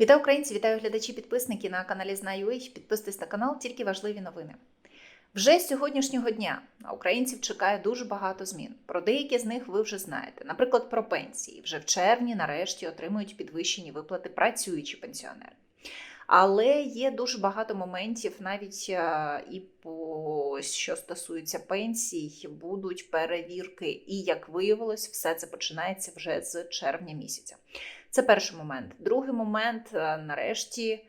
Вітаю українці, вітаю глядачі, підписники на каналі Знаю.ua. Підписуйтесь на канал, тільки важливі новини. Вже з сьогоднішнього дня на українців чекає дуже багато змін. Про деякі з них ви вже знаєте. Наприклад, про пенсії. Вже в червні нарешті отримують підвищені виплати працюючі пенсіонери. Але є дуже багато моментів, навіть е, і по що стосується пенсій, будуть перевірки. І як виявилось, все це починається вже з червня місяця. Це перший момент. Другий момент, е, нарешті,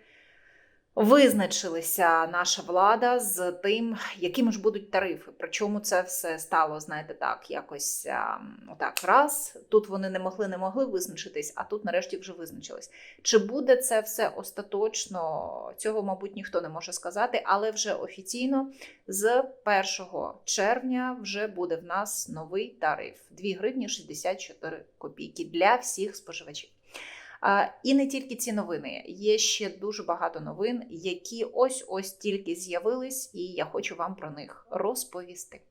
визначилася наша влада з тим, якими ж будуть тарифи. Причому це все стало, знаєте, так, якось а, отак раз. Тут вони не могли, не могли визначитись, а тут нарешті вже визначились. Чи буде це все остаточно? Цього, мабуть, ніхто не може сказати, але вже офіційно з 1 червня вже буде в нас новий тариф 2 гривні 64 копійки для всіх споживачів. І не тільки ці новини, є ще дуже багато новин, які ось ось тільки з'явились, і я хочу вам про них розповісти.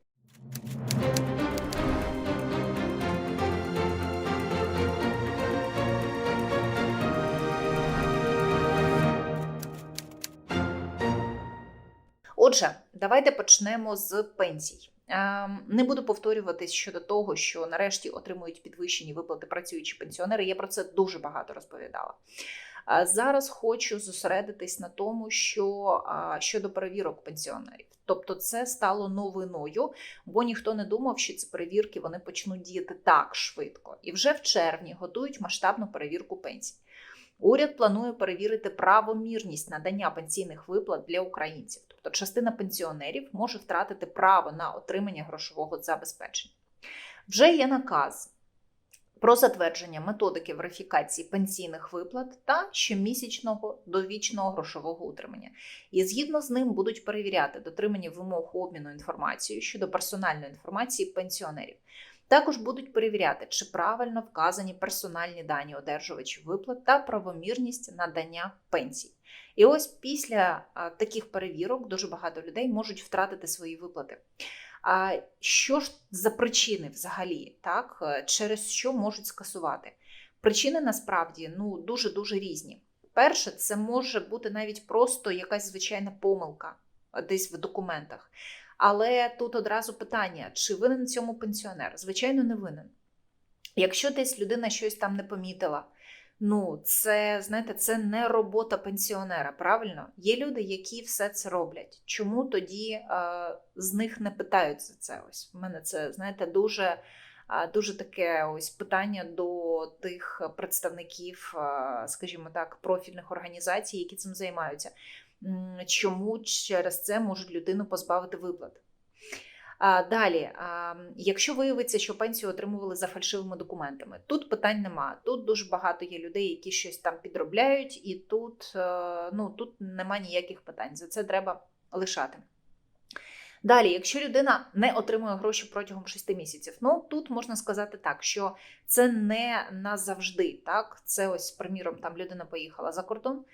Отже, давайте почнемо з пенсій. Ем, Не буду повторюватись щодо того, що нарешті отримують підвищені виплати працюючі пенсіонери. Я про це дуже багато розповідала. Зараз хочу зосередитись на тому, що щодо перевірок пенсіонерів. Тобто, це стало новиною, бо ніхто не думав, що ці перевірки вони почнуть діяти так швидко. І вже в червні готують масштабну перевірку пенсій. Уряд планує перевірити правомірність надання пенсійних виплат для українців. Тобто, частина пенсіонерів може втратити право на отримання грошового забезпечення. Вже є наказ про затвердження методики верифікації пенсійних виплат та щомісячного довічного грошового утримання. І згідно з ним будуть перевіряти дотримання вимог обміну інформацією щодо персональної інформації пенсіонерів. Також будуть перевіряти, чи правильно вказані персональні дані одержувачів виплат та правомірність надання пенсій. І ось після таких перевірок дуже багато людей можуть втратити свої виплати. А що ж за причини взагалі, так е, через що можуть скасувати? Причини насправді ну дуже дуже різні. Перше, це може бути навіть просто якась звичайна помилка десь в документах. Але тут одразу питання: чи винен цьому пенсіонер? Звичайно, не винен. Якщо десь людина щось там не помітила, ну це знаєте, це не робота пенсіонера. Правильно? Є люди, які все це роблять. Чому тоді е, з них не питають за це? Ось у мене це знаєте дуже. Дуже таке ось питання до тих представників, скажімо так, профільних організацій, які цим займаються. Чому через це можуть людину позбавити виплат? Далі, якщо виявиться, що пенсію отримували за фальшивими документами, тут питань нема. Тут дуже багато є людей, які щось там підробляють, і тут е, ну, тут нема ніяких питань. За це треба лишати. Далі, якщо людина не отримує гроші протягом 6 місяців, ну тут можна сказати так, що це не назавжди. Так, це ось, приміром, там людина поїхала за кордон,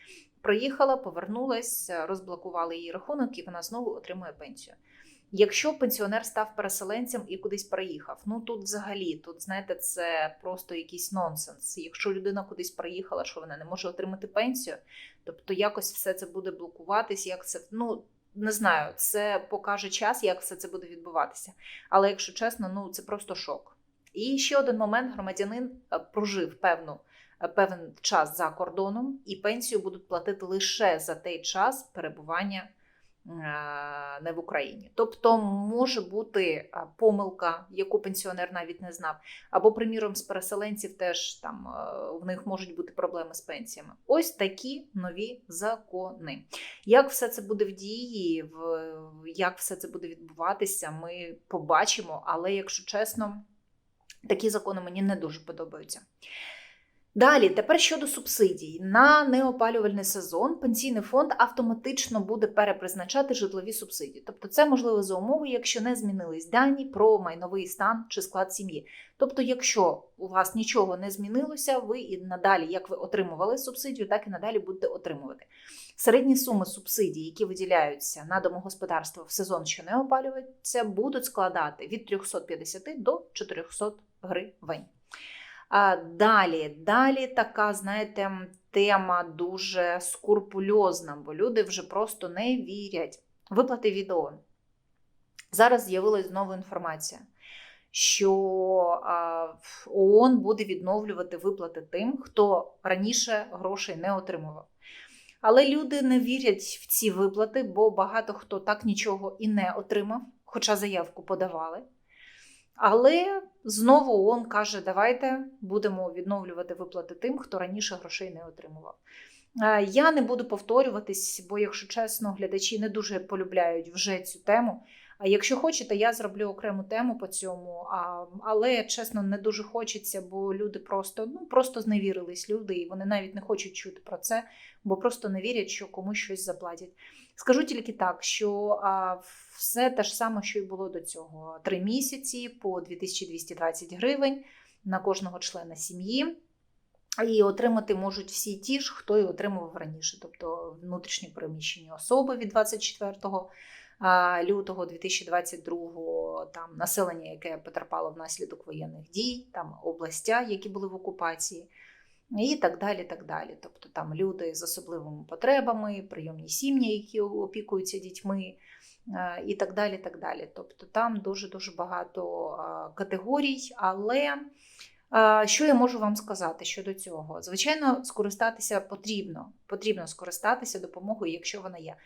приїхала, повернулась, розблокували її рахунок, і вона знову отримує пенсію. Якщо пенсіонер став переселенцем і кудись приїхав, ну тут взагалі, тут знаєте, це просто якийсь нонсенс. Якщо людина кудись приїхала, що вона не може отримати пенсію, тобто якось все це буде блокуватись, як це ну. Не знаю, це покаже час, як все це буде відбуватися. Але якщо чесно, ну це просто шок. І ще один момент: громадянин прожив певну певний час за кордоном, і пенсію будуть платити лише за той час перебування не в Україні. Тобто може бути помилка, яку пенсіонер навіть не знав, або, приміром, з переселенців теж там в них можуть бути проблеми з пенсіями. Ось такі нові закони. Як все це буде в дії, як все це буде відбуватися, ми побачимо, але якщо чесно, такі закони мені не дуже подобаються. Далі, тепер щодо субсидій, на неопалювальний сезон пенсійний фонд автоматично буде перепризначати житлові субсидії. Тобто, це можливо за умови, якщо не змінились дані про майновий стан чи склад сім'ї. Тобто, якщо у вас нічого не змінилося, ви і надалі, як ви отримували субсидію, так і надалі будете отримувати. Середні суми субсидій, які виділяються на домогосподарство в сезон, що не опалюється, будуть складати від 350 до 400 гривень. Далі, далі така, знаєте, тема дуже скурпульозна, бо люди вже просто не вірять. Виплати відео. Зараз з'явилась знову інформація, що ООН буде відновлювати виплати тим, хто раніше грошей не отримував. Але люди не вірять в ці виплати, бо багато хто так нічого і не отримав, хоча заявку подавали. Але знову ООН каже: давайте будемо відновлювати виплати тим, хто раніше грошей не отримував. Е, Я не буду повторюватись, бо, якщо чесно, глядачі не дуже полюбляють вже цю тему. А якщо хочете, я зроблю окрему тему по цьому. А, але чесно, не дуже хочеться, бо люди просто ну просто зневірились люди, і вони навіть не хочуть чути про це, бо просто не вірять, що комусь щось заплатять. Скажу тільки так, що все те ж саме, що й було до цього: три місяці по 2220 гривень на кожного члена сім'ї. І отримати можуть всі ті ж, хто і отримував раніше, тобто внутрішньо переміщені особи від 24 лютого 2022 там населення, яке потерпало внаслідок воєнних дій, там областя, які були в окупації, і так далі. так далі. Тобто там люди з особливими потребами, прийомні сім'ї, які опікуються дітьми. І так далі. так далі. Тобто там дуже-дуже багато категорій, але що я можу вам сказати щодо цього? Звичайно, скористатися потрібно. Потрібно скористатися допомогою, якщо вона є.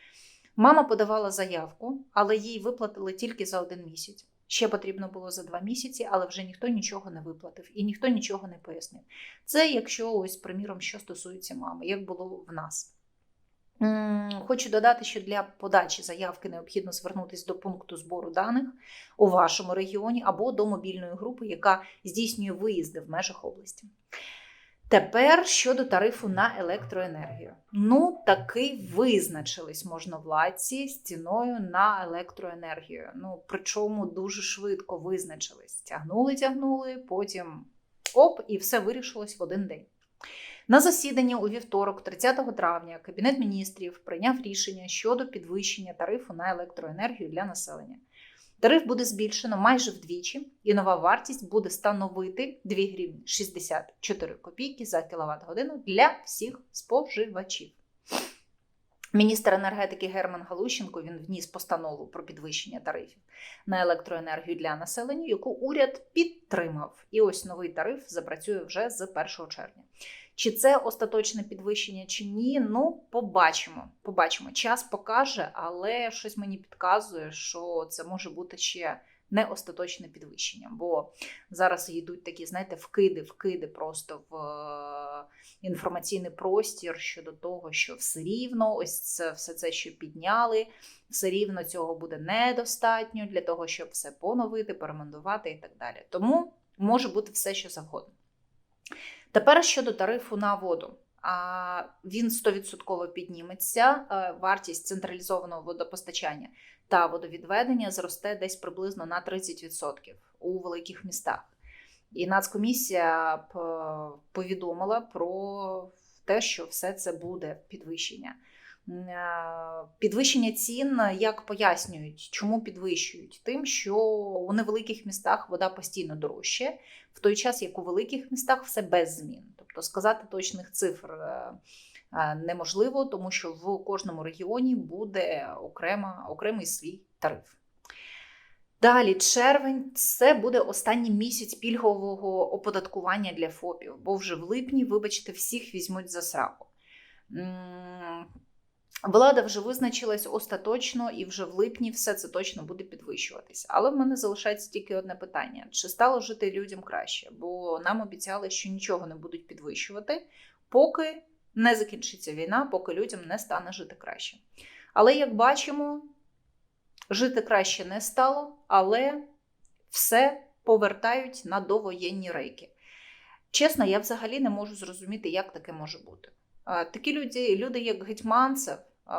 Мама подавала заявку, але їй виплатили тільки за один місяць. Ще потрібно було за два місяці, але вже ніхто нічого не виплатив і ніхто нічого не пояснив. Це якщо ось, приміром, що стосується мами, як було в нас. Хочу додати, що для подачі заявки необхідно звернутися до пункту збору даних у вашому регіоні або до мобільної групи, яка здійснює виїзди в межах області. Тепер щодо тарифу на електроенергію. Ну, таки визначились можновладці з ціною на електроенергію. Ну, причому дуже швидко визначились. Тягнули, тягнули, потім оп, і все вирішилось в один день. На засіданні у вівторок, 30 травня, Кабінет міністрів прийняв рішення щодо підвищення тарифу на електроенергію для населення. Тариф буде збільшено майже вдвічі, і нова вартість буде становити 2 гривні 64 копійки за кіловат годину для всіх споживачів. Міністр енергетики Герман Галущенко він вніс постанову про підвищення тарифів на електроенергію для населення, яку уряд підтримав. І ось новий тариф запрацює вже з 1 червня. Чи це остаточне підвищення, чи ні? Ну, побачимо. Побачимо. Час покаже, але щось мені підказує, що це може бути ще не остаточне підвищення. Бо зараз йдуть такі, знаєте, вкиди, вкиди просто в е, інформаційний простір щодо того, що все рівно, ось це все це, що підняли, все рівно цього буде недостатньо для того, щоб все поновити, перемонтувати і так далі. Тому може бути все, що завгодно. Тепер щодо тарифу на воду. Він 100% підніметься. Е, вартість централізованого водопостачання та водовідведення зросте десь приблизно на 30% у великих містах. І Нацкомісія повідомила про те, що все це буде підвищення. Е, підвищення цін як пояснюють, чому підвищують? Тим, що у невеликих містах вода постійно дорожче, в той час як у великих містах все без змін. Тобто сказати точних цифр е, е, неможливо, тому що в кожному регіоні буде окрема, окремий свій тариф. Далі, червень це буде останній місяць пільгового оподаткування для ФОПів, бо вже в липні, вибачте, всіх візьмуть за сраку. Влада вже визначилась остаточно, і вже в липні все це точно буде підвищуватися. Але в мене залишається тільки одне питання: чи стало жити людям краще? Бо нам обіцяли, що нічого не будуть підвищувати, поки не закінчиться війна, поки людям не стане жити краще. Але як бачимо, жити краще не стало, але все повертають на довоєнні рейки. Чесно, я взагалі не можу зрозуміти, як таке може бути. Такі люди, люди як Гетьманцев,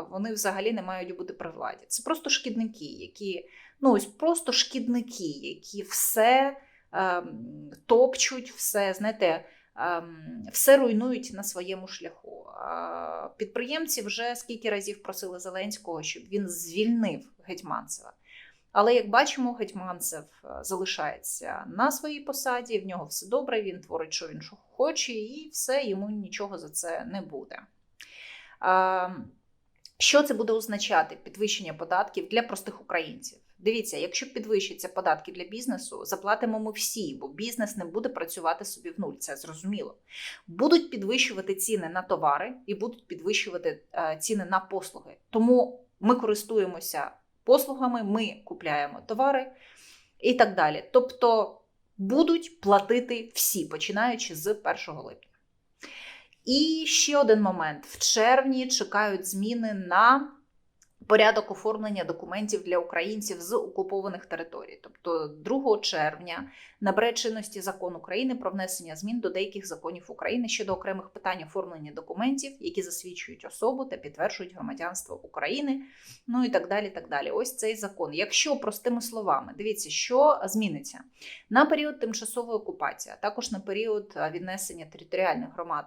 вони взагалі не мають бути при владі. Це просто шкідники, які ну ось просто шкідники, які все ем, топчуть, все знаєте, ем, все руйнують на своєму шляху. Е, підприємці вже скільки разів просили Зеленського, щоб він звільнив Гетьманцева. Але як бачимо, Гетьманцев е, залишається на своїй посаді, в нього все добре, він творить, що він хоче, і все, йому нічого за це не буде. Що це буде означати підвищення податків для простих українців? Дивіться, якщо підвищаться податки для бізнесу, заплатимо ми всі, бо бізнес не буде працювати собі в нуль, це зрозуміло. Будуть підвищувати ціни на товари і будуть підвищувати е, ціни на послуги. Тому ми користуємося послугами, ми купляємо товари і так далі. Тобто будуть платити всі, починаючи з 1 липня. І ще один момент: в червні чекають зміни на порядок оформлення документів для українців з окупованих територій. Тобто, 2 червня набере чинності закон України про внесення змін до деяких законів України щодо окремих питань оформлення документів, які засвідчують особу та підтверджують громадянство України. Ну і так далі. так далі. Ось цей закон. Якщо простими словами, дивіться, що зміниться на період тимчасової окупації, а також на період віднесення територіальних громад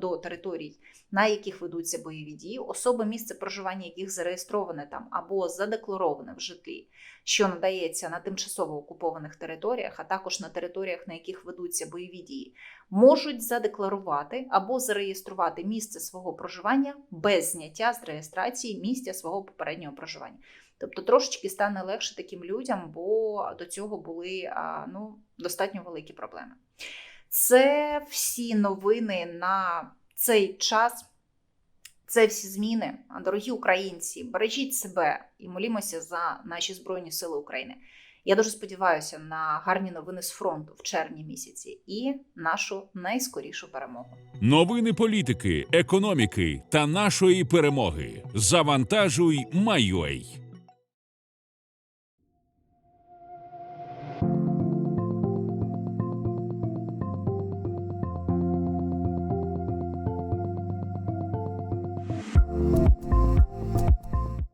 до територій, на яких ведуться бойові дії, особи, місце проживання яких зареєстроване там або задеклароване в житлі, що надається на тимчасово окупованих територіях, а також на територіях, на яких ведуться бойові дії, можуть задекларувати або зареєструвати місце свого проживання без зняття з реєстрації місця свого попереднього проживання. Тобто трошечки стане легше таким людям, бо до цього були ну, достатньо великі проблеми. Це всі новини на цей час. Це всі зміни. Дорогі українці, бережіть себе і молімося за наші Збройні Сили України. Я дуже сподіваюся на гарні новини з фронту в червні місяці і нашу найскорішу перемогу. Новини політики, економіки та нашої перемоги. Завантажуй, Майой.